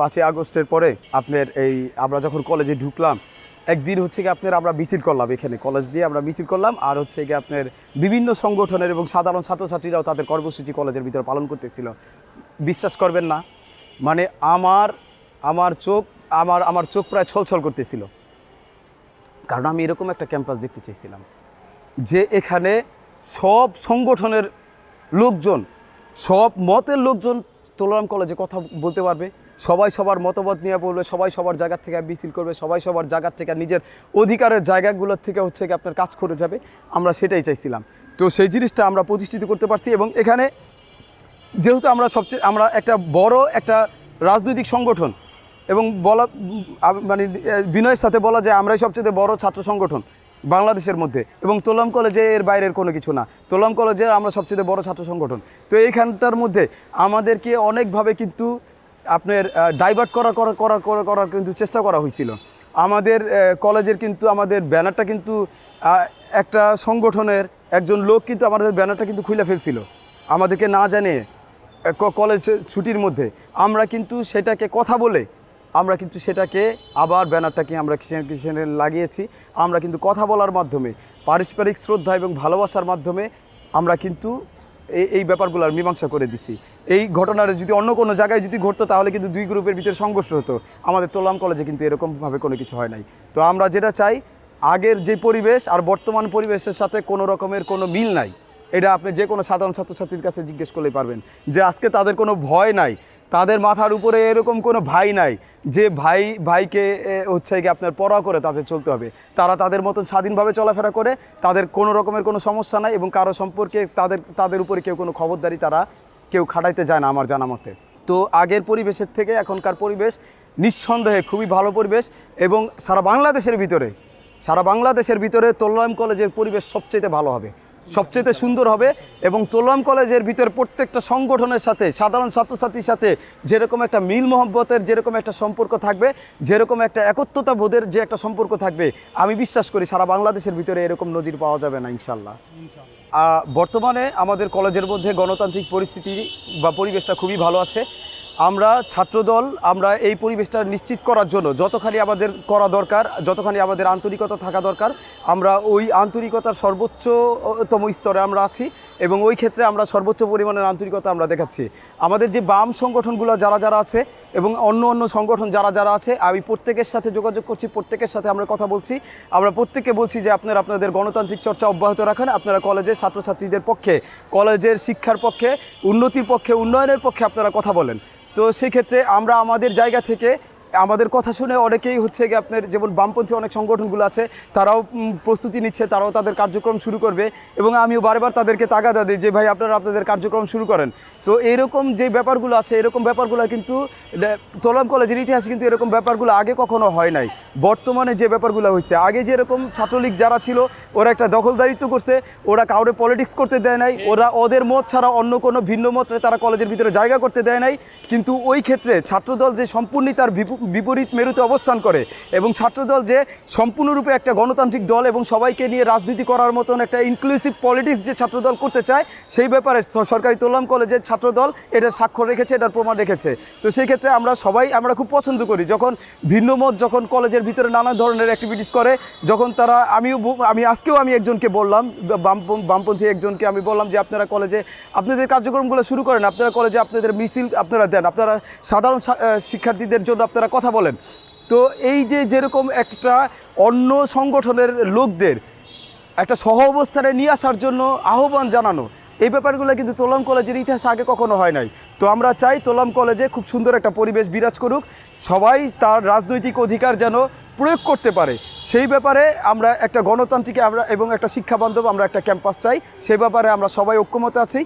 পাঁচই আগস্টের পরে আপনার এই আমরা যখন কলেজে ঢুকলাম, একদিন হচ্ছে কি আপনার আমরা মিছিল করলাম এখানে, কলেজ দিয়ে আমরা মিছিল করলাম আর হচ্ছে কি আপনার বিভিন্ন সংগঠনের এবং সাধারণ ছাত্রছাত্রীরাও তাদের কর্মসূচি কলেজের ভিতরে পালন করতেছিল। বিশ্বাস করবেন না মানে আমার আমার চোখ, আমার আমার চোখ প্রায় ছলছল করতেছিল। কারণ আমি এরকম একটা ক্যাম্পাস দেখতে চেয়েছিলাম যে এখানে সব সংগঠনের লোকজন, সব মতের লোকজন তোলারাম কলেজে কথা বলতে পারবে সবাই সবার মতামত নিয়ে বলবে, সবাই সবার জায়গা থেকে মিছিল করবে, সবাই সবার জায়গা থেকে নিজের অধিকারের জায়গাগুলোর থেকে হচ্ছে কি আপনার কাজ করে যাবে। আমরা সেটাই চাইছিলাম। তো সেই জিনিসটা আমরা প্রতিষ্ঠিত করতে পারছি এবং এখানে যেহেতু আমরা সবচেয়ে আমরা একটা বড় একটা রাজনৈতিক সংগঠন এবং বলা মানে বিনয়ের সাথে বলা যায় আমরাই সবচেয়ে বড় ছাত্র সংগঠন বাংলাদেশের মধ্যে এবং তোলাম কলেজে এর বাইরের কোনো কিছু না। তোলাম কলেজে আমরা সবচেয়ে বড় ছাত্র সংগঠন। তো এইখানটার মধ্যে আমাদেরকে অনেকভাবে কিন্তু আপনার ডাইভার্ট করা করা করা করা, করার কিন্তু চেষ্টা করা হয়েছিল। আমাদের কলেজের কিন্তু আমাদের ব্যানারটা কিন্তু একটা সংগঠনের একজন লোক কিন্তু আমাদের ব্যানারটা কিন্তু খুলে ফেলছিল। আমাদেরকে না জানিয়ে ক- কলেজ ছুটির মধ্যে। আমরা কিন্তু সেটাকে কথা বলে, আমরা কিন্তু সেটাকে আবার ব্যানারটাকে আমরা কিসে- কিসেনে লাগিয়েছি। আমরা কিন্তু কথা বলার মাধ্যমে, পারস্পরিক শ্রদ্ধা এবং ভালোবাসার মাধ্যমে আমরা কিন্তু এই ব্যাপারগুলোর মীমাংসা করে দিছি। এই ঘটনার যদি অন্য কোনো জায়গায় যদি ঘটতো, তাহলে কিন্তু দুই গ্রুপের ভিতরে সংঘর্ষ হতো। আমাদের তোলাম কলেজে কিন্তু এরকমভাবে কোনো কিছু হয় নাই। তো আমরা যেটা চাই, আগের যে পরিবেশ আর বর্তমান পরিবেশের সাথে কোনো রকমের কোনো মিল নাই। এটা আপনি যে কোনো সাধারণ ছাত্রছাত্রীর কাছে জিজ্ঞেস করলেই পারবেন যে আজকে তাদের কোনো ভয় নাই, তাদের মাথার উপরে এরকম কোনো ভাই নাই, যে ভাই, ভাইকে হচ্ছে কি আপনার পড়া করে তাদের চলতে হবে। তারা তাদের মতন স্বাধীনভাবে চলাফেরা করে, তাদের কোনো রকমের কোনো সমস্যা নাই এবং কারও সম্পর্কে তাদের তাদের উপরে কেউ কোনো খবরদারি তারা কেউ খাটাইতে যায় না আমার জানা মতে। তো আগের পরিবেশের থেকে এখনকার পরিবেশ নিঃসন্দেহে খুবই ভালো পরিবেশ এবং সারা বাংলাদেশের ভিতরে, সারা বাংলাদেশের ভিতরে তোলাম কলেজের পরিবেশ সবচেয়ে ভালো হবে। সবচেয়ে সুন্দর হবে এবং তোলাম কলেজের ভিতরে প্রত্যেকটা সংগঠনের সাথে সাধারণ ছাত্রছাত্রীর সাথে যেরকম একটা মিল মোহব্বতের যেরকম একটা সম্পর্ক থাকবে যেরকম একটা একত্রতা বোধের যে একটা সম্পর্ক থাকবে আমি বিশ্বাস করি সারা বাংলাদেশের ভিতরে এরকম নজির পাওয়া যাবে না ইনশাল্লাহ বর্তমানে আমাদের কলেজের মধ্যে গণতান্ত্রিক পরিস্থিতি বা পরিবেশটা খুবই ভালো আছে। আমরা ছাত্রদল, আমরা এই পরিবেশটা নিশ্চিত করার জন্য যতখানি আমাদের করা দরকার, যতখানি আমাদের আন্তরিকতা থাকা দরকার, আমরা ওই আন্তরিকতার সর্বোচ্চতম স্তরে আমরা আছি এবং ওই ক্ষেত্রে আমরা সর্বোচ্চ পরিমাণের আন্তরিকতা আমরা দেখাচ্ছি। আমাদের যে বাম সংগঠনগুলো যারা যারা আছে এবং অন্য অন্য সংগঠন যারা যারা আছে, আমি প্রত্যেকের সাথে যোগাযোগ করছি, প্রত্যেকের সাথে আমরা কথা বলছি। আমরা প্রত্যেককে বলছি যে আপনারা আপনাদের গণতান্ত্রিক চর্চা অব্যাহত রাখেন, আপনারা কলেজের ছাত্রছাত্রীদের পক্ষে, কলেজের শিক্ষার পক্ষে, উন্নতির পক্ষে, উন্নয়নের পক্ষে আপনারা কথা বলেন। তো সেক্ষেত্রে আমরা আমাদের জায়গা থেকে আমাদের কথা শুনে অনেকেই হচ্ছে গিয়ে আপনার যেমন বামপন্থী অনেক সংগঠনগুলো আছে, তারাও প্রস্তুতি নিচ্ছে, তারাও তাদের কার্যক্রম শুরু করবে এবং আমিও বারবার তাদেরকে তাগাদা দিই যে, ভাই, আপনারা আপনাদের কার্যক্রম শুরু করেন। তো এরকম যে ব্যাপারগুলো আছে, এরকম ব্যাপারগুলো কিন্তু তোলাম কলেজের ইতিহাসে কিন্তু এরকম ব্যাপারগুলো আগে কখনো হয় নাই। বর্তমানে যে ব্যাপারগুলো হয়েছে, আগে যেরকম ছাত্রলীগ যারা ছিল, ওরা একটা দখলদারিত্ব করছে, ওরা কাউরে পলিটিক্স করতে দেয় নাই, ওরা ওদের মত ছাড়া অন্য কোনো ভিন্ন মতে তারা কলেজের ভিতরে জায়গা করতে দেয় নাই। কিন্তু ওই ক্ষেত্রে ছাত্রদল যে সম্পূর্ণই তার বিপু- বিপরীত মেরুতে অবস্থান করে এবং ছাত্রদল যে সম্পূর্ণরূপে একটা গণতান্ত্রিক দল এবং সবাইকে নিয়ে রাজনীতি করার মতন একটা ইনক্লুসিভ পলিটিক্স যে ছাত্রদল করতে চায়, সেই ব্যাপারে সরকারি তোলাম কলেজের ছাত্রদল এটার স্বাক্ষর রেখেছে, এটার প্রমাণ রেখেছে। তো সেই ক্ষেত্রে আমরা সবাই, আমরা খুব পছন্দ করি যখন ভিন্ন মত যখন কলেজের ভিতরে নানা ধরনের অ্যাক্টিভিটিস করে, যখন তারা, আমিও আমি আজকেও আমি একজনকে বললাম বাম বামপন্থী একজনকে আমি বললাম যে আপনারা কলেজে, আপনাদের কার্যক্রমগুলো শুরু করেন, আপনারা কলেজে আপনাদের মিছিল আপনারা দেন, আপনারা সাধারণ শিক্ষার্থীদের জন্য আপনারা কথা বলেন। তো এই যে যেরকম একটা অন্য সংগঠনের লোকদের একটা সহ অবস্থানে নিয়ে আসার জন্য আহ্বান জানানো, এই ব্যাপারগুলো কিন্তু তোলাম কলেজের ইতিহাস আগে কখনো হয় নাই। তো আমরা চাই তোলাম কলেজে খুব সুন্দর একটা পরিবেশ বিরাজ করুক, সবাই তার রাজনৈতিক অধিকার যেন প্রয়োগ করতে পারে। সেই ব্যাপারে আমরা একটা গণতান্ত্রিক আমরা এবং একটা শিক্ষা বান্ধব আমরা একটা ক্যাম্পাস চাই সেই ব্যাপারে আমরা সবাই ঐক্যমত আছি।